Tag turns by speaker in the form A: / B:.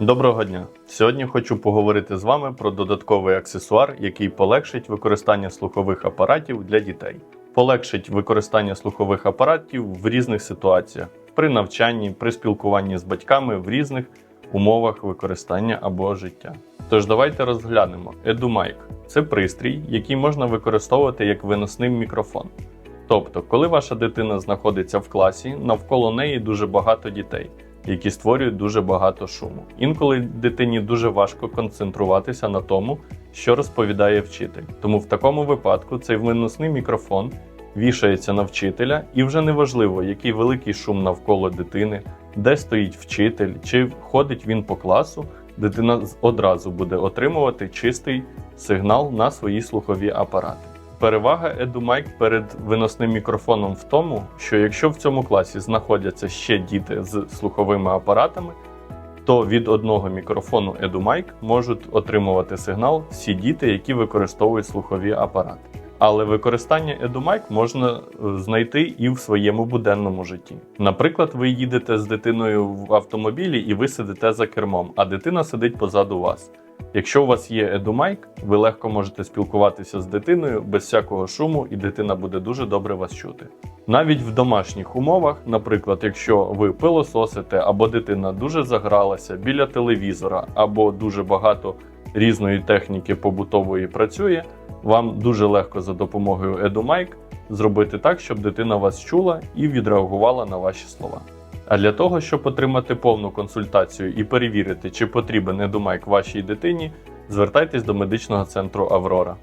A: Доброго дня! Сьогодні хочу поговорити з вами про додатковий аксесуар, який полегшить використання слухових апаратів для дітей. Полегшить використання слухових апаратів в різних ситуаціях при навчанні, при спілкуванні з батьками в різних умовах використання або життя. Тож давайте розглянемо EduMic. Це пристрій, який можна використовувати як виносний мікрофон. Тобто, коли ваша дитина знаходиться в класі, навколо неї дуже багато дітей, які створюють дуже багато шуму. Інколи дитині дуже важко концентруватися на тому, що розповідає вчитель. Тому в такому випадку цей виносний мікрофон вішається на вчителя, і вже неважливо, який великий шум навколо дитини, де стоїть вчитель, чи ходить він по класу, дитина одразу буде отримувати чистий сигнал на свої слухові апарати. Перевага EduMic перед виносним мікрофоном в тому, що якщо в цьому класі знаходяться ще діти з слуховими апаратами, то від одного мікрофону EduMic можуть отримувати сигнал всі діти, які використовують слухові апарати. Але використання EduMic можна е, знайти і в своєму буденному житті. Наприклад, ви їдете з дитиною в автомобілі і ви сидите за кермом, а дитина сидить позаду вас. Якщо у вас є EduMic, ви легко можете спілкуватися з дитиною без всякого шуму, і дитина буде дуже добре вас чути. Навіть в домашніх умовах, наприклад, якщо ви пилососите або дитина дуже загралася біля телевізора, або дуже багато різної техніки побутової працює, вам дуже легко за допомогою EduMic зробити так, щоб дитина вас чула і відреагувала на ваші слова. А для того, щоб отримати повну консультацію і перевірити, чи потрібен недомайк вашій дитині, звертайтесь до медичного центру Аврора.